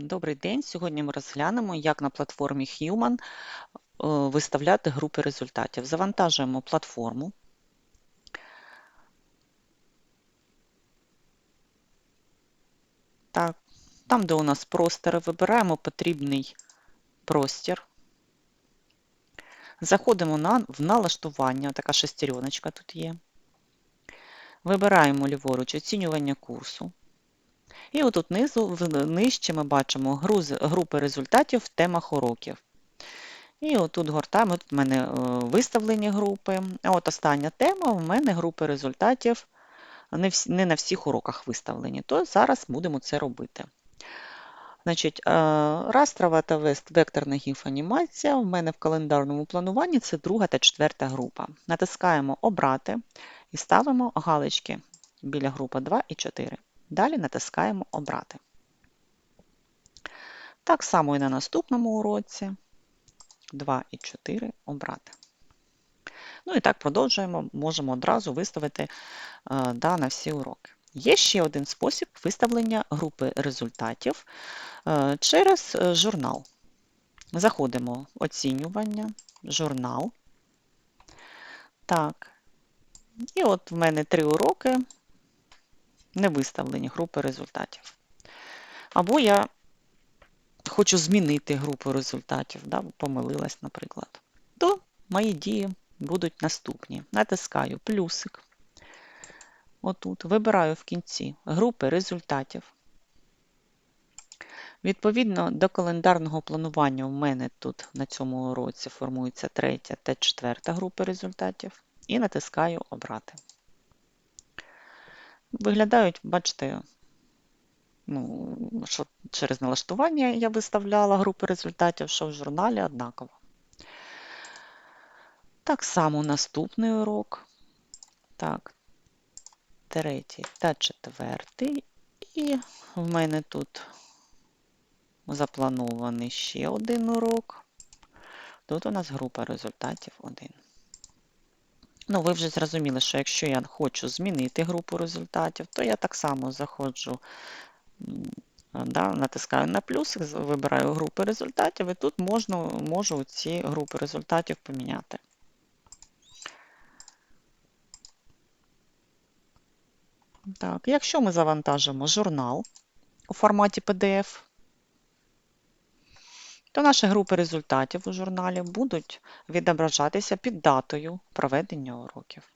Добрий день. Сьогодні ми розглянемо, як на платформі Human е, виставляти групи результатів. Завантажуємо платформу. Так, Там, де у нас простори, вибираємо потрібний простір. Заходимо на, в налаштування, така шестереночка тут є. Вибираємо ліворуч оцінювання курсу. І отут низу, нижче ми бачимо групи результатів в темах уроків. І отут гортаємо, тут в мене е, виставлені групи. А от остання тема в мене групи результатів не, всі, не на всіх уроках виставлені, то зараз будемо це робити. Значить, е, Растрова та векторна гіф-анімація в мене в календарному плануванні це друга та четверта група. Натискаємо Обрати і ставимо галочки біля групи 2 і 4. Далі натискаємо Обрати. Так само і на наступному уроці 2 і 4 обрати. Ну і так продовжуємо, можемо одразу виставити е, да, на всі уроки. Є ще один спосіб виставлення групи результатів е, через е, журнал. Заходимо в оцінювання, журнал. Так. І от в мене три уроки не виставлені групи результатів. Або я хочу змінити групу результатів, да, помилилась, наприклад, то мої дії будуть наступні. Натискаю плюсик. Отут, вибираю в кінці групи результатів. Відповідно до календарного планування, у мене тут на цьому уроці формується третя та четверта групи результатів, і натискаю Обрати. Виглядають, бачите, ну, що через налаштування я виставляла групи результатів, що в журналі однаково. Так само наступний урок. Так, третій та четвертий. І в мене тут запланований ще один урок. Тут у нас група результатів 1. Ну, ви вже зрозуміли, що якщо я хочу змінити групу результатів, то я так само заходжу, да, натискаю на плюс, вибираю групи результатів, і тут можна, можу ці групи результатів поміняти. Так, Якщо ми завантажимо журнал у форматі PDF, то наші групи результатів у журналі будуть відображатися під датою проведення уроків.